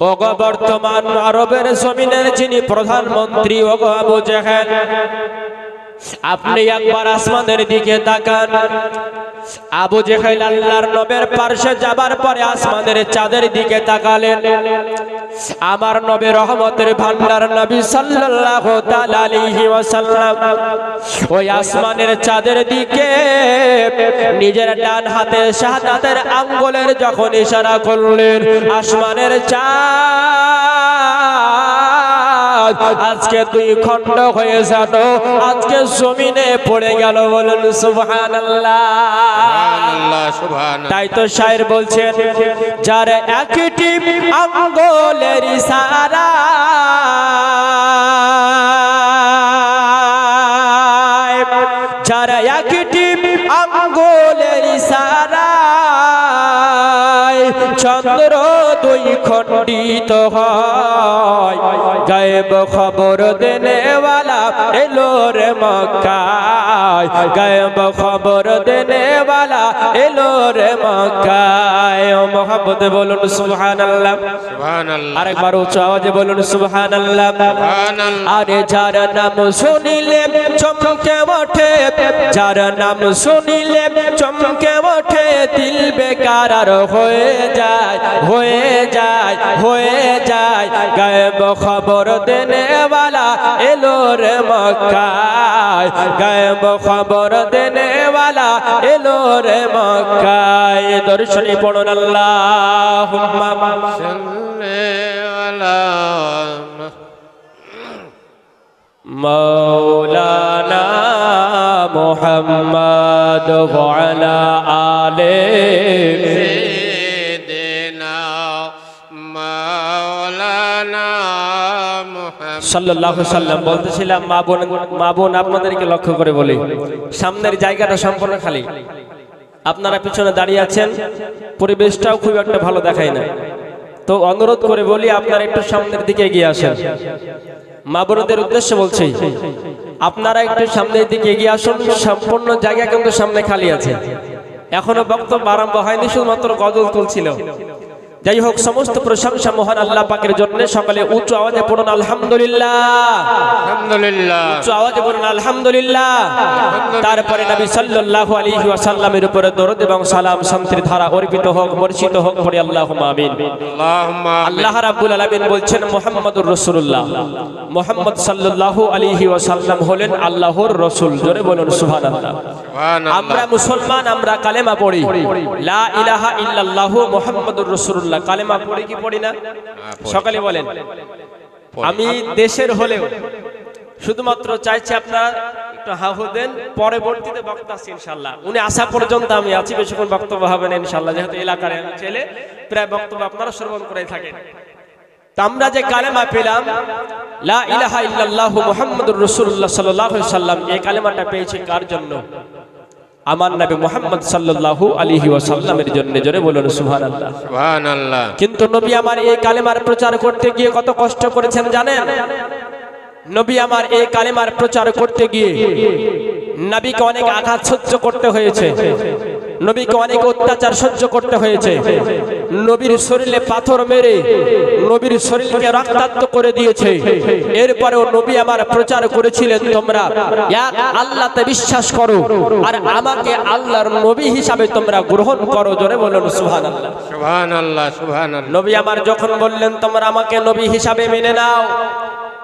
ওগো বর্তমান আরবের জমিনের যিনি প্রধানমন্ত্রী ওগো আবু জেহেল আপনি একবার আসমানের দিকে তাকান। আবু জেহেল আল্লাহর নবের পার্শ্বে যাবার পরে আসমানের চাঁদের দিকে তাকালেন। আমার নবী রহমতের ভান্ডার নবী সাল্লাল্লাহু তাআলা আলাইহি ওয়াসাল্লাম ওই আসমানের চাঁদের দিকে নিজের ডান হাতে শাহাদাতের আঙ্গুলের যখন ইশারা করলেন, আসমানের চাঁদ আজকে তুই খণ্ড হয়ে যেন আজকে জমিনে পড়ে গেল বলুন সুবহানাল্লাহ। আল্লাহ তাই তো শায়ের বলছেন যার একটি আঙ্গলের ইশারা যার একটি আঙ্গুলের ইশারা চন্দ্র দুই খণ্ডিত হয়। গায়েব খবর দেনেওয়ালা এলো রে মক্কায়। গায়েব খবর দেনেওয়ালা এলো রে মক্কায়। ও মোহাম্মদ বলুন সুবহানাল্লাহ। সুবহানাল্লাহ। আরেকবার উচ্চ আওয়াজে বলুন সুবহানাল্লাহ। সুবহানাল্লাহ। আরে যার নাম শুনিলে চমকে ওঠে। যার নাম শুনিলে চমকে ওঠে দিল বেকার আর হয়ে যায় হয়ে যায় হয়ে যায়। গায়েব খবর দেনেওয়ালা এলো রে মক্কায়। গায়েব খবর দেনেওয়ালা এলো রে মক্কায়। দর্শনী পড়ুন আল্লাহ সাল্লি محمد وعلى آله سيدنا مولانا محمد সাল্লাল্লাহু সাল্লাম বলতেছিলাম মা বোন মা বোন আপনাদেরকে লক্ষ্য করে বলি সামনের জায়গাটা সম্পূর্ণ খালি আপনারা পিছনে দাঁড়িয়ে আছেন পরিবেশটাও খুব একটা ভালো দেখায় না তো অনুরোধ করে বলি আপনারা একটু সামনের দিকে এগিয়ে আসেন মা বোনদের উদ্দেশ্যে বলছি আপনারা একটু সামনের দিকে এগিয়ে আসুন। সম্পূর্ণ জায়গা কিন্তু সামনে খালি আছে। এখনও বক্তব্য আরম্ভ হয়নি, শুধুমাত্র গজল তুলছিল। যাই হোক সমস্ত প্রশংসা মহান আল্লাহ পাকের জন্য। সকালে উচ্চ আওয়াজে পড়ুন আলহামদুলিল্লাহ। আলহামদুলিল্লাহ। উচ্চ আওয়াজে বলুন আলহামদুলিল্লাহ। তারপরে নবী সাল্লাল্লাহু আলাইহি ওয়াসাল্লামের উপরে দরুদ এবং সালাম শান্তির ধারা অর্পিত হোক বর্ষিত হোক পড়ে আল্লাহুম্মা আমিন। আল্লাহুম্মা আল্লাহ রাব্বুল আলামিন বলছেন মুহাম্মাদুর রাসূলুল্লাহ। মুহাম্মদ সাল্লাল্লাহু আলাইহি ওয়াসাল্লাম হলেন আল্লাহর রাসূল। জোরে বলুন সুবহানাল্লাহ। আমরা মুসলমান আমরা কালেমা পড়ি। লা ইলাহা ইল্লাল্লাহু মুহাম্মাদুর রাসূলুল্লাহ। কালেমা পড়ি কি পড়ি না? সকালে বলেন, আমি দেশের হলেও শুধুমাত্র চাইছি আপনারা একটু হাহু দেন, পরবর্তীতে বক্তা আছে ইনশাল্লাহ উনি আসা পর্যন্ত আমি আছি, বেশিক্ষণ বক্তব্য হবে না ইনশাল্লাহ যেহেতু এলাকার ছেলে, প্রায় বক্তব্য আপনারা শ্রবণ করে থাকেন। আমরা যে কালেমা পেলাম, লা ইলাহা ইল্লাল্লাহু মুহাম্মাদুর রাসূলুল্লাহ সাল্লাল্লাহু আলাইহি সাল্লাম এই কালেমাটা পেয়েছি কার জন্য? আমার নবী মোহাম্মদ সাল্লাল্লাহু আলাইহি ওয়াসাল্লামের জন্য জোরে বলুন সুবহানাল্লাহ। সুবহানাল্লাহ। কিন্তু নবী আমার এই কালেমার প্রচার করতে গিয়ে কত কষ্ট করেছেন জানেন? নবী আমার এই কালেমার প্রচার করতে গিয়ে নবীকে অনেক আঘাত সহ্য করতে হয়েছে। নবীকে অনেক অত্যাচার সহ্য করতে হয়েছে। নবীর শরীরে পাথর মেরে নবীর শরীরকে রক্তাক্ত করে দিয়েছে। এরপরেও নবী আমার প্রচার করেছিলেন তোমরা এক আল্লাহতে বিশ্বাস করো আর আমাকে আল্লাহর নবী হিসাবে তোমরা গ্রহণ করো জোরে বলুন সুবহানাল্লাহ। সুবহানাল্লাহ নবী আমার যখন বললেন তোমরা আমাকে নবী হিসাবে মেনে নাও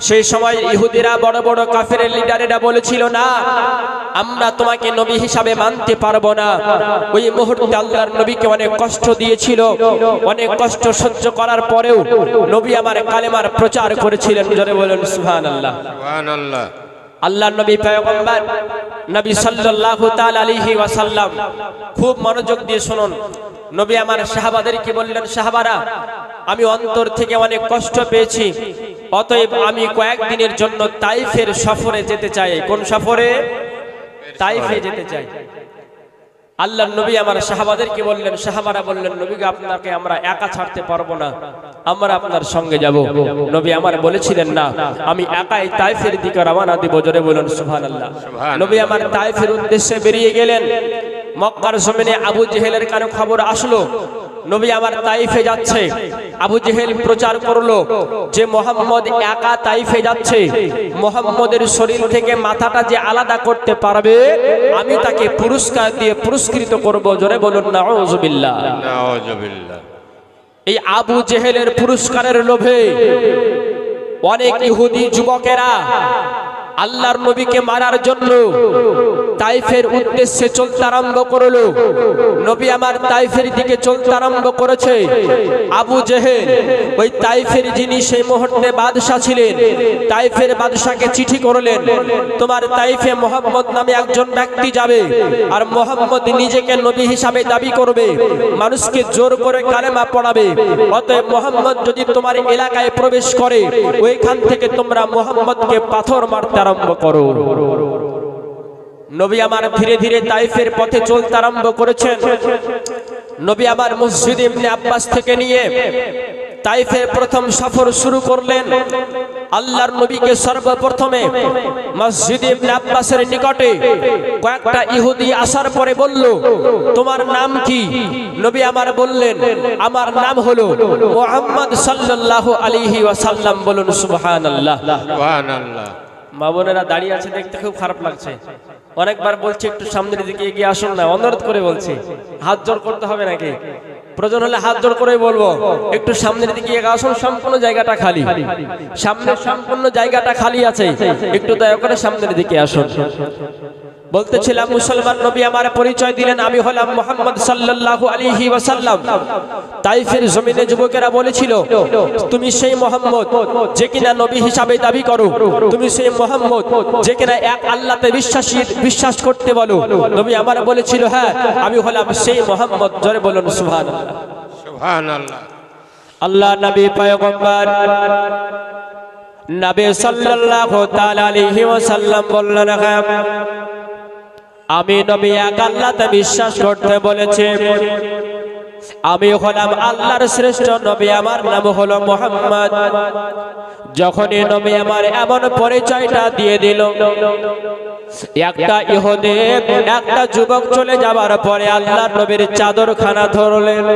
সেই সময় ইহুদিরা বড় বড় কাফের লিডারেরা বলেছিল না আমরা তোমাকে নবী হিসাবে মানতে পারব না। ওই মুহূর্তে আল্লাহর নবীকে অনেক কষ্ট দিয়েছিল। অনেক কষ্ট সহ্য করার পরেও নবী আমার কালেমার প্রচার করেছিলেন। জোরে বলেন সুবহানাল্লাহ। সুবহানাল্লাহ। আল্লাহ নবী পয়গম্বর নবী সাল্লাল্লাহু তাআলা আলাইহি ওয়াসাল্লাম খুব মনোযোগ দিয়ে শুনুন। নবী আমার সাহাবাদেরকে বললেন সাহাবারা আমি অন্তর থেকে অনেক কষ্ট পেয়েছি। অতএব আমি কয়েকদিনের জন্য তাইফের সফরে যেতে চাই। কোন সফরে? তাইফে যেতে চাই। আল্লাহ নবী আমার সাহাবাদেরকে বললেন সাহাবারা বললেন নবীকে আপনাকে আমরা একা ছাড়তে পারব না। আমরা আপনার সঙ্গে যাব। নবী আমার বলেছিলেন না আমি একাই তাইফের দিকে রওনা দিব। জোরে বলুন সুবহানাল্লাহ। নবী আমার তাইফের উদ্দেশ্যে বেরিয়ে গেলেন। মক্কার জমিনে আবু জেহেলের কানে খবর আসলো। নবী আমার তাইফে যাচ্ছে। আবু জেহেল প্রচার করল যে মোহাম্মদ একা তাইফে যাচ্ছে। মোহাম্মদের শরীর থেকে মাথাটা যে আলাদা করতে পারবে আমি তাকে পুরস্কার দিয়ে পুরস্কৃত করব। জোরে বলুন না ওজবিল্লা এই আবু জেহেলের পুরস্কারের লোভে অনেক ইহুদি যুবকেরা আল্লাহর নবীকে মারার জন্য তাইফের উদ্দেশ্যে চলতে আরম্ভ করল। নবী আমার তাইফের দিকে চলতে আরম্ভ করেছে। আবু জেহেল, ওই তাইফের যিনি সেই মুহূর্তে বাদশাহ ছিলেন, তাইফের বাদশাকে চিঠি করলেন, তোমার তাইফে মোহাম্মদ নামে একজন ব্যক্তি যাবে আর মোহাম্মদ নিজেকে নবী হিসাবে দাবি করবে। মানুষকে জোর করে কালেমা পড়াবে। অতএব মোহাম্মদ যদি তোমার এলাকায় প্রবেশ করে, ওইখান থেকে তোমরা মোহাম্মদকে পাথর মারতে আরম্ভ করো। নবী আমার ধীরে ধীরে তাইফের পথে চলতে আরম্ভ করেছেন। নবী আমার মসজিদ ইবনে আব্বাস থেকে নিয়ে তাইফের প্রথম সফর শুরু করলেন। আল্লাহর নবীকে সর্বপ্রথমে মসজিদ ইবনে আব্বাসের নিকটে কয়েকটা ইহুদি আসার পরে বলল তোমার নাম কি? নবী আমার বললেন আমার নাম হলো মোহাম্মদ সাল্লাল্লাহু আলাইহি ওয়াসাল্লাম। বলুন সুবহানাল্লাহ। সুবহানাল্লাহ। মা বোনেরা দাঁড়িয়ে আছে দেখতে খুব খারাপ লাগছে। অনেকবার বলছি, একটু সামনের দিকে এগিয়ে আসুন না, অনুরোধ করে বলছি। হাত জোর করতে হবে নাকি? প্রয়োজন হলে হাত জোর করে বলব। একটু সামনের দিকে আসুন, সম্পূর্ণ জায়গাটা খালি। সামনে সম্পূর্ণ জায়গাটা খালি আছে। একটু দয়া করে সামনের দিকে আসুন। বলতেছিলাম মুসলমান নবী আমার পরিচয় দিলেন। আমি হলাম মোহাম্মদ সাল্লাল্লাহু আলাইহি ওয়াসাল্লাম। তাইফের জমিনে যুবকেরা বলেছিল তুমি সেই মোহাম্মদ যে কিনা নবী হিসাবে দাবি করো। তুমি সেই মোহাম্মদ যে কিনা এক আল্লাহতে বিশ্বাসী বিশ্বাস করতে বলো। নবী আমার বলেছিল হ্যাঁ আমি হলাম সেই মোহাম্মদ। জোরে বলুন সুবহানাল্লাহ। সুবহানাল্লাহ। আল্লাহ নবী পয়গম্বর নবী সাল্লাল্লাহু তাআলা আলাইহি ওয়াসাল্লাম বললেন হ্যাঁ আমি নবী এক আল্লাহতে বিশ্বাস করতে বলেছে। আমি হলাম আল্লাহর শ্রেষ্ঠ নবী, আমার নাম হলো মোহাম্মদ। যখনই নবী আমার এমন পরিচয়টা দিয়ে দিল, একটা ইহুদে, একটা যুবক চলে যাবার পরে আল্লাহর নবীর চাদরখানা ধরলেন।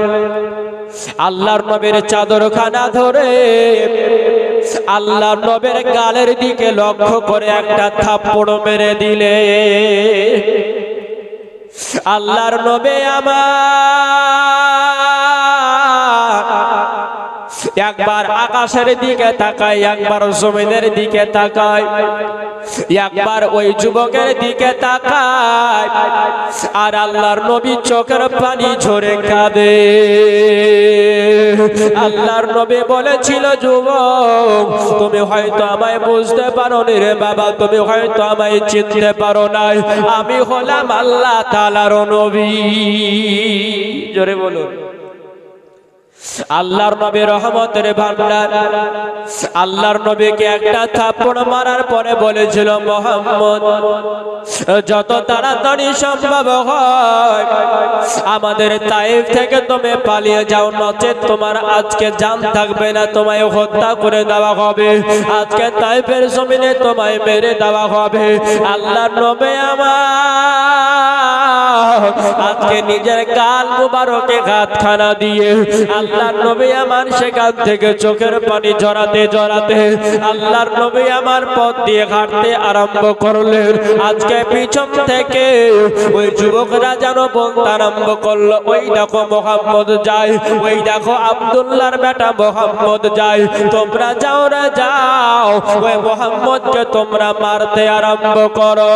আল্লাহর নবীর চাদরখানা ধরে আল্লাহর নবের গালের দিকে লক্ষ্য করে একটা থাপ্পড় মেরে দিলে। আল্লাহর নবে আমার একবার আকাশের দিকে তাকায়, একবার জমিনের দিকে তাকায়, একবার ওই যুবকের দিকে তাকায়, আর আল্লাহর নবী চোখের পানি ঝরে কাঁদে। আল্লাহর নবী বলেছিল, যুবক, তুমি হয়তো আমায় বুঝতে পারো নি রে বাবা, তুমি হয়তো আমায় চিনতে পারো নাই। আমি হলাম আল্লাহ তালার নবী। জোরে বলুন। আল্লাহর নবী রহমতের ভান্ডার আল্লাহর নবীকে একটা থাপ্পড় মারার পরে বলেছিল, মোহাম্মদ, যত তাড়াতাড়ি সম্ভব হয়, আমাদের তাইফ থেকে তুমি পালিয়ে যাও, নচেত তোমার আজকে জান থাকবে না, তোমায় হত্যা করে দেওয়া হবে। আজকে তাইফের জমিনে তোমায় মেরে দেওয়া হবে। আল্লাহর নবী আমার আজকে নিজের গাল মুবারকে ঘাতখানা দিয়ে আল্লাহর নবী আমার সেখান থেকে চোখের পানি জড়াতে জড়াতে আল্লাহর নবী আমার পথ দিয়ে হাঁটতে আরম্ভ করলেন। আজকে পিছন থেকে ওই যুবকরা যেন বলতে আরম্ভ করল, ওই দেখো মোহাম্মদ যায় ওই দেখো আব্দুল্লাহর বেটা মোহাম্মদ যায় তোমরা যাও রে, যাও, ওই মোহাম্মদকে তোমরা মারতে আরম্ভ করো।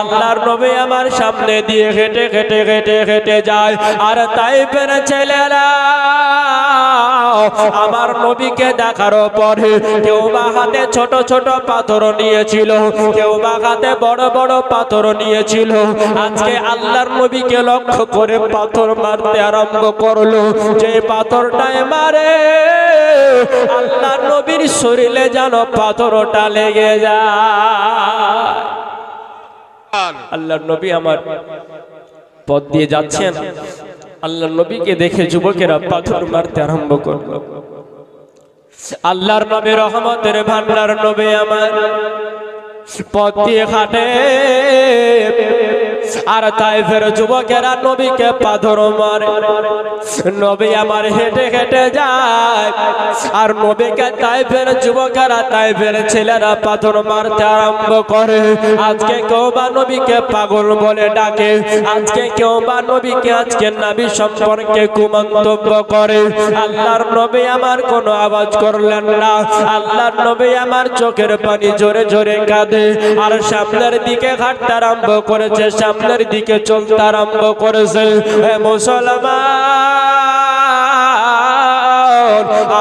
আল্লাহর নবী আমার সামনে দিয়ে হেঁটে হেঁটে হেঁটে হেঁটে যায়। আর তাই পেরে ছেলেরা, আমার নবীকে দেখার পরে কেউ বা হাতে ছোট ছোট পাথর নিয়েছিল, কেউ বা হাতে বড় বড় পাথর নিয়েছিল। আজকে আল্লাহর নবীকে লক্ষ্য করে পাথর মারতে আরম্ভ করল। যে পাথরটায় মারে, আল্লাহর নবীর শরীরে যেন পাথরটা লেগে যায়। আল্লাহর নবী আমার পথ দিয়ে যাচ্ছেন। আল্লাহর নবীকে দেখে যুবকেরা পাথর মারতে আরম্ভ করল। আল্লাহর নবী রহমতের ভান্ডার নবী আমার পথ দিয়ে হাঁটে আর তাই ফের যুবকেরা নবীকে পাথর মারে। নবী আমার হেঁটে হেঁটে যায়। আর নবীকে তাই ফের যুবকেরা, তাই ফের ছেলেরা পাথর মারতে আরম্ভ করে। আজকে কেউ বা নবীকে পাগল বলে ডাকে। আজকে কেউ বা নবীকে আজকে নাবি সম্পর্কে কুমন্তব্য করে। আল্লাহর নবী আমার কোনো আওয়াজ করলেন না। আল্লাহর নবী আমার চোখের পানি জোরে জোরে কাঁদে। আর সামনের দিকে ঘাটতে আরম্ভ করেছে সামনের দিকে চলতে আরম্ভ করেছে মুসলমান!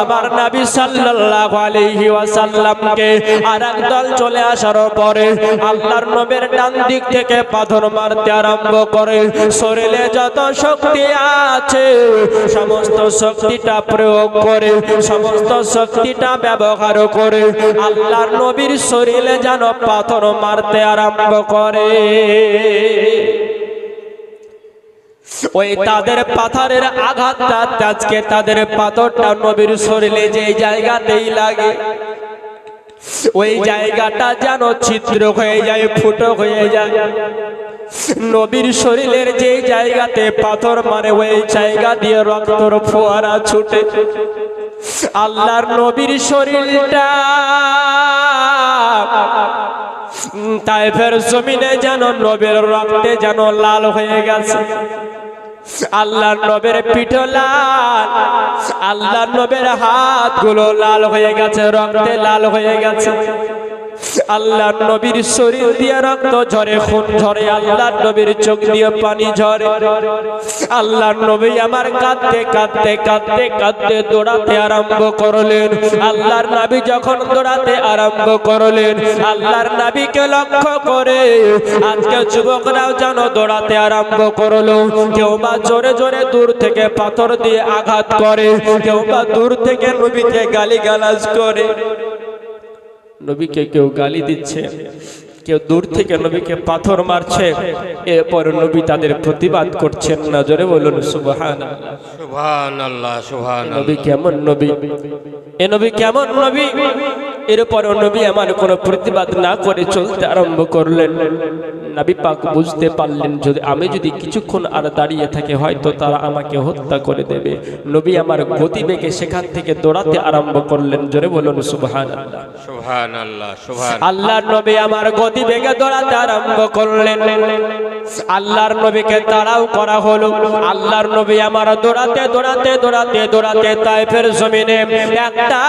আমার নবী সাল্লাল্লাহু আলাইহি ওয়াসাল্লামকে আরেক দল চলে আসার পরে আল্লাহর নবীর ডান দিক থেকে পাথর মারতে আরম্ভ করে, শরীরে যত শক্তি আছে, সমস্ত শক্তিটা প্রয়োগ করে, সমস্ত শক্তিটা ব্যবহার করে আল্লাহর নবীর শরীরে যেন পাথর মারতে আরম্ভ করে। ওই তাদের পাথরের আঘাতটা আজকে তাদের পাথরটা নবীর শরীরে যে জায়গাতেই লাগে, ওই জায়গাটা যেন ছিদ্র হয়ে যায়, ফুটো হয়ে যায়। নবীর শরীরের যে জায়গাতে পাথর মারে, ওই জায়গা দিয়ে রক্তর ফোয়ারা ছুটে। আল্লাহর নবীর শরীরটা তাই ফের জমিনে যেন নবীর রক্তে যেন লাল হয়ে গেছে। আল্লাহ নবের পিঠ লাল আল্লাহর নবের হাতগুলো লাল হয়ে গেছে রক্তে লাল হয়ে গেছে। আল্লাহ নবীর শরীর দিয়ে রক্ত ঝরে, খুন ঝরে আল্লাহ নবীর চোখ দিয়ে পানি ঝরে। আল্লাহ নবী আমার কাঁদতে কাঁদতে কাঁদতে কাঁদতে দৌড়াতে আরম্ভ করলেন। আল্লাহর নবী যখন দৌড়াতে আরম্ভ করলেন, আল্লাহর নবীকে লক্ষ্য করে আজকে যুবকরাও যেন দৌড়াতে আরম্ভ করল। কেউ বা জোরে জোরে দূর থেকে পাথর দিয়ে আঘাত করে, কেউ বা দূর থেকে নবীকে গালি গালাজ করে। নবীকে কেউ গালি দিচ্ছে কেউ দূর থেকে নবীকে পাথর মারছে এরপর নবী তাদের প্রতিবাদ করছেন। নজরে জোরে বলুন সুবহান সুবহান আল্লাহ সুবহান নবী কেমন নবী? এ নবী কেমন নবী? এরপর নবী আমার কোনো প্রতিবাদ না করে চলতে আরম্ভ করলেন। নবী পাক বুঝতে পারলেন যদি আমি যদি কিছুক্ষণ আর দাঁড়িয়ে থাকে হয়তো তারা আমাকে হত্যা করে দেবে। নবী আমার গতিবেগে সেখান থেকে দৌড়াতে আরম্ভ করলেন। জোরে বলুন সুবহান আল্লাহ আল্লাহ নবী আমার গতি বেগে দৌড়াতে আরম্ভ করলেন। আল্লাহর নবীকে তাড়াও করা হলো। আল্লাহর নবী আমার দৌড়াতে দৌড়াতে দৌড়াতে দৌড়াতে তাইফের জমিনে একটা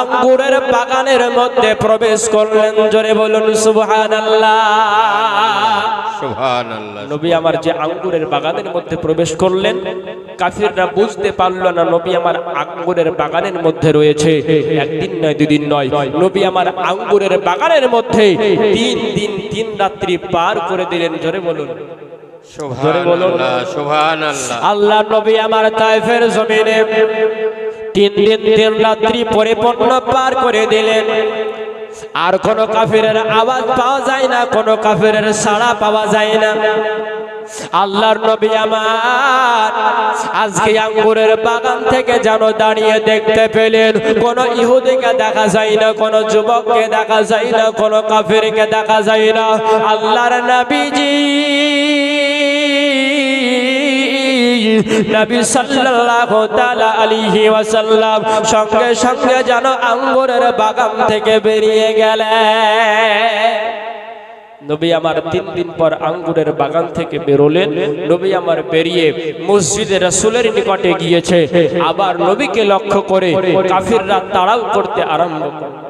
আঙ্গুরের বাগানের মধ্যে প্রবেশ করলেন। জোরে বলুন সুবহানাল্লাহ। সুবহান আল্লাহ নবী আমার যে আঙ্গুরের বাগানের মধ্যে প্রবেশ করলেন কাফিররা বুঝতে পারল না নবী আমার আঙ্গুরের বাগানের মধ্যে রয়েছে। একদিন নয় দুদিন নয় নবী আমার আঙ্গুরের বাগানের মধ্যে তিন দিন তিন রাত্রি পার করে দিলেন। জোরে বলুন। আল্লাহ নবী আমার তাইফের জমিনে তিন দিন তিন রাত্রি পরিপূর্ণ পার করে দিলেন। আর কোন কাফিরের আওয়াজ পাওয়া যায় না কোন কাফিরের সাড়া পাওয়া যায় না। আল্লাহর নবী আমার, আজকে আঙ্গুরের বাগান থেকে যেন দাঁড়িয়ে দেখতে পেলেন। কোন ইহুদিকে দেখা যায় না, কোন যুবককে দেখা যায় না, কোন কাফিরকে দেখা যায় না। আল্লাহর নবীজি, নবী সাল্লাল্লাহু তাআলা আলাইহি ওয়াসাল্লাম সঙ্গে সঙ্গে যেন আঙ্গুরের বাগান থেকে বেরিয়ে গেলেন। নবী আমার তিন দিন পর আঙ্গুরের বাগান থেকে বেরোলেন। নবী আমার বেরিয়ে মসজিদে রাসূলের নিকটে গিয়েছে। আবার নবীকে লক্ষ্য করে কাফিররা তাড়াও করতে আরম্ভ করল।